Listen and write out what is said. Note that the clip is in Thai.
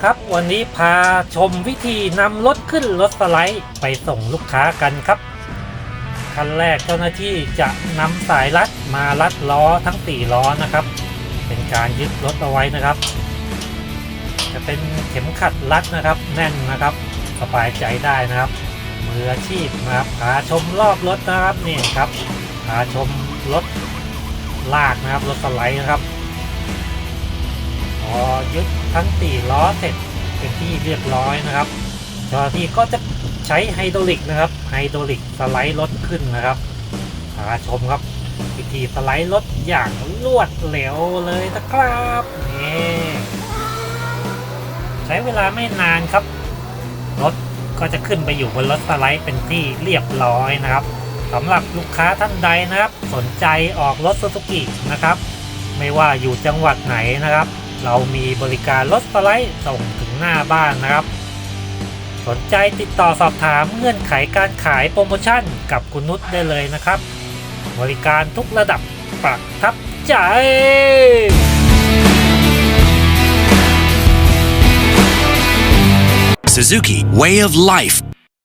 ครับ วันนี้พาชมวิธีนำรถขึ้นรถสไลด์ไปส่งลูกค้ากันครับขั้นแรกเจ้าหน้าที่จะนำสายรัดมารัดล้อทั้งสี่ล้อนะครับ เป็นการยึดรถเอาไว้นะครับ จะเป็นเข็มขัดรัดนะครับ แน่นนะครับสบายใจได้นะครับ มืออาชีพนะครับพาชมรอบรถนะครับนี่ครับพาชมรถลากนะครับรถสไลด์นะครับ ยึดทั้งสี่ล้อเสร็จเป็นที่เรียบร้อยนะครับเจ้าหน้าที่ก็จะใช้ไฮดรอลิกนะครับ ไฮดรอลิกสไลด์รถขึ้นนะครับพาชมครับวิธีสไลด์รถอย่างรวดเร็วเลยนะครับนี่ใช้เวลาไม่นานครับ รถก็จะขึ้นไปอยู่บนรถสไลด์เป็นที่เรียบร้อยนะครับสำหรับลูกค้าท่านใดนะครับ สนใจออกรถซูซูกินะครับ ไม่ว่าอยู่จังหวัดไหนนะครับ เรามีบริการรถสไลด์ส่งถึงหน้าบ้านนะครับ สนใจติดต่อสอบถามเงื่อนไขการขายโปรโมชั่นกับคุณนุชได้เลยนะครับ บริการทุกระดับประทับใจ Suzuki Way of Life